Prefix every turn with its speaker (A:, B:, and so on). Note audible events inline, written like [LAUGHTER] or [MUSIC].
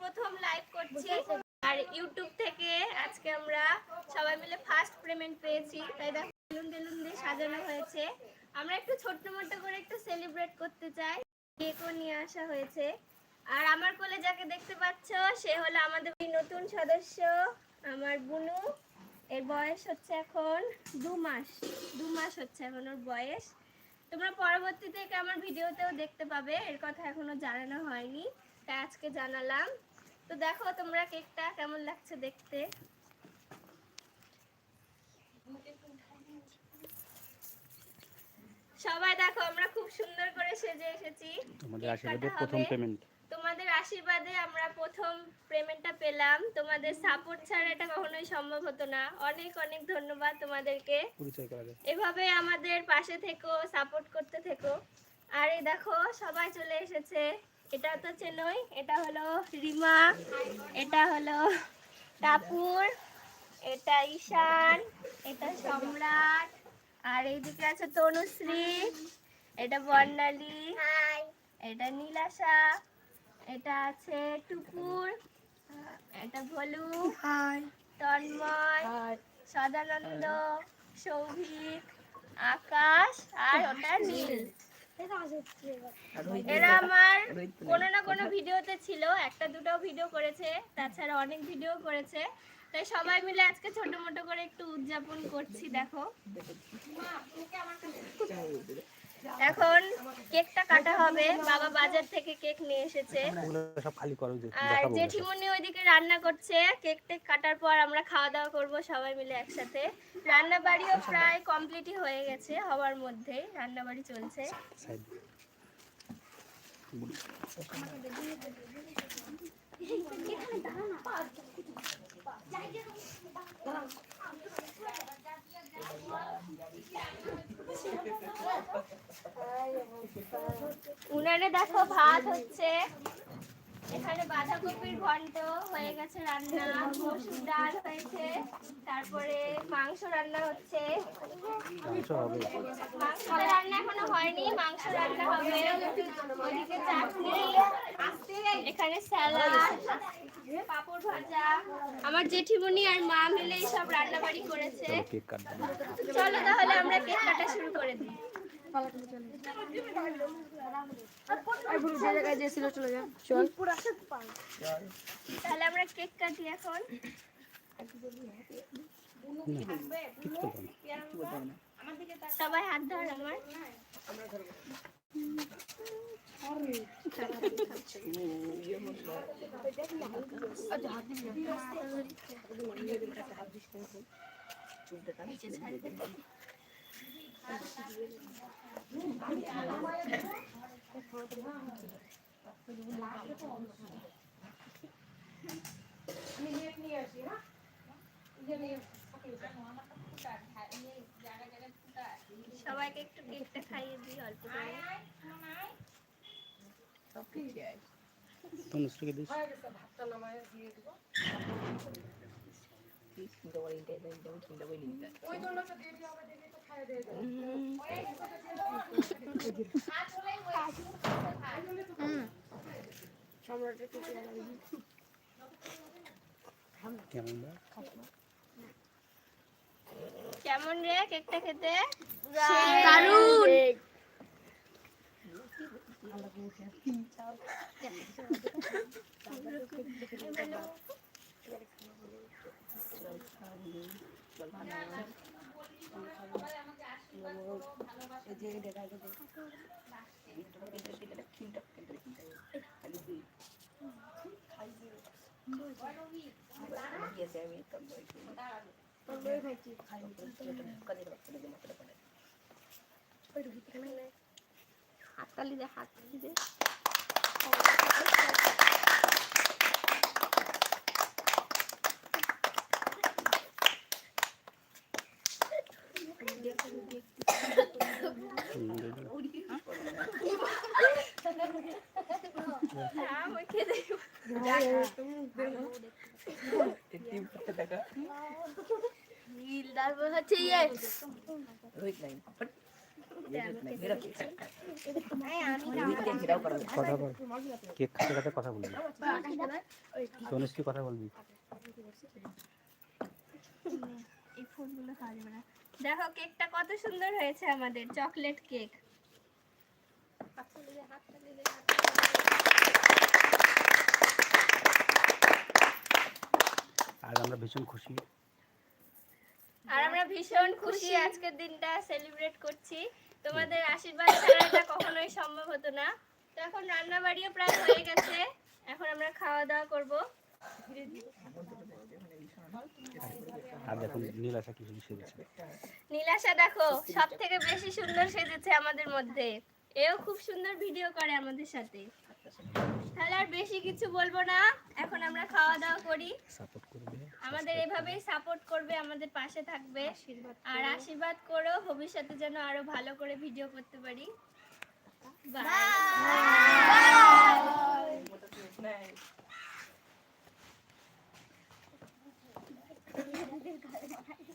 A: প্রথম লাইভ করছি। আর ইউটিউব থেকে আজকে আমরা সবাই মিলে ফার্স্ট পেমেন্ট পেয়েছি। তাই দেখো, বেলুন টেলুন দিয়ে সাজানো হয়েছে। আমরা একটু ছোট্ট করে একটু সেলিব্রেট করতে চাই। কেকও নিয়ে আসা হয়েছে। আর আমার কোলে যাকে দেখতে পাচ্ছ, সে হলো আমাদের নতুন সদস্য, আমার বুনু। এর বয়স হচ্ছে এখন দু মাস। দু মাস হচ্ছে এখন ওর বয়স। তোমরা পরবর্তীতে আমার ভিডিওতেও দেখতে পাবে। এর কথা এখনও জানানো হয়নি। তাই আজকে জানালাম। তো দেখো তোমরা কেকটা কেমন লাগছে দেখতে? সবাই দেখো আমরা খুব সুন্দর করে সেজে এসেছি।
B: তোমাদের আশীর্বাদে প্রথম পেমেন্ট
A: তোমাদের আশীর্বাদে আমরা প্রথম পেমেন্টটা পেলাম। তোমাদের সাপোর্ট ছাড়া এটা কখনোই সম্ভব হতো না। অনেক অনেক ধন্যবাদ তোমাদেরকে। এভাবে আমাদের পাশে থেকো সাপোর্ট করতে থেকো। আর এই দেখো সবাই চলে এসেছে। এটা তো চেনই এটা হলো রিমা এটা হলো টাপুর এটা ঈশান এটা সম্রাট আর এইদিকে আছে তনুশ্রী এটা বর্ণালী এটা নীলাশা এটা আছে টুকুর এটা ভলু তন্ময় সদানন্দ সৌভিক আকাশ আর ওটা নীল। এরা আমার কোনো না কোনো ভিডিওতে ছিল একটা দুটো ভিডিও করেছে তাছাড়া অনেক ভিডিও করেছে। তাই সবাই মিলে আজকে ছোট মোটো করে একটু উদযাপন করছি দেখো। এখন কেকটা কাটা হবে। বাবা বাজার থেকে কেক নিয়ে এসেছে।
B: সব খালি করো
A: আর জেঠিমনি ওইদিকে রান্না করছে। কেক টেক কাটার পর আমরা খাওয়া দাওয়া করব সবাই মিলে একসাথে। রান্না বাড়িও প্রায় কমপ্লিটই হয়ে গেছে, হওয়ার মধ্যে রান্না বাড়ি চলছে।
B: সাইড
A: উনানে দেখো ভাত হচ্ছে। এখানে বাঁধাকপির ঘন্ট হয়ে গেছে রান্না মসুর ডাল হয়েছে তারপরে মাংস রান্না হচ্ছে।
B: মাংস
A: রান্না এখনও হয়নি মাংস রান্না হবে। ওদিকে চাটনি এখানে স্যালাড পাপড় ভাজা। আমার জেঠিমনি আর মা মিলে সব রান্না বাড়ি করেছে চলো তাহলে আমরা কেক কাটা শুরু করে দিই। তাহলে আমরা কেক কাটি এখন
B: কিছু করব না
A: সবাই হাত ধর আমার সবাইকে একটু কেকটা খাইয়ে দিই অল্প করে
B: তনুশ্রীকে দিস কেমন বা?
A: কেমন রে কেকটা খেতে?
C: দারুণ। [LAUGHS]
A: হাততালি দে হাততালি দে
B: হুম, দেখবি?
A: হ্যাঁ আমি খেতে দেব।
C: নীল তারপর হচ্ছে ইয়ে
B: কথা বল কেক খাতে খাতে কথা বলবি তনুশ্রী কথা বলবি
A: এই ফুলগুলো খাওয়া যাবে না দেখো কেকটা কত সুন্দর হয়েছে আমাদের চকলেট কেক
B: আজ আমরা ভীষণ খুশি।
A: আর আমরা ভীষণ খুশি আজকের দিনটা সেলিব্রেট করছি। তোমাদের আশীর্বাদ ছাড়া এটা কখনোই সম্ভব হতো না। তো এখন রান্না বাড়িও প্রায় হয়ে গেছে। এখন আমরা খাওয়া দাওয়া করব।
B: আর সেজেছে।
A: নীলাশা দেখো সব থেকে বেশি সুন্দর সেজেছে আমাদের মধ্যে। এও খুব সুন্দর ভিডিও করে আমাদের সাথে। তাহলে আর বেশি কিছু বলব না। এখন আমরা খাওয়া দাওয়া করি।
B: সাপোর্ট করবে
A: আমাদের এভাবেই সাপোর্ট করবে আমাদের পাশে থাকবে। আর আশীর্বাদ করো ভবিষ্যতে যেন আরও ভালো করে ভিডিও করতে পারি। বাই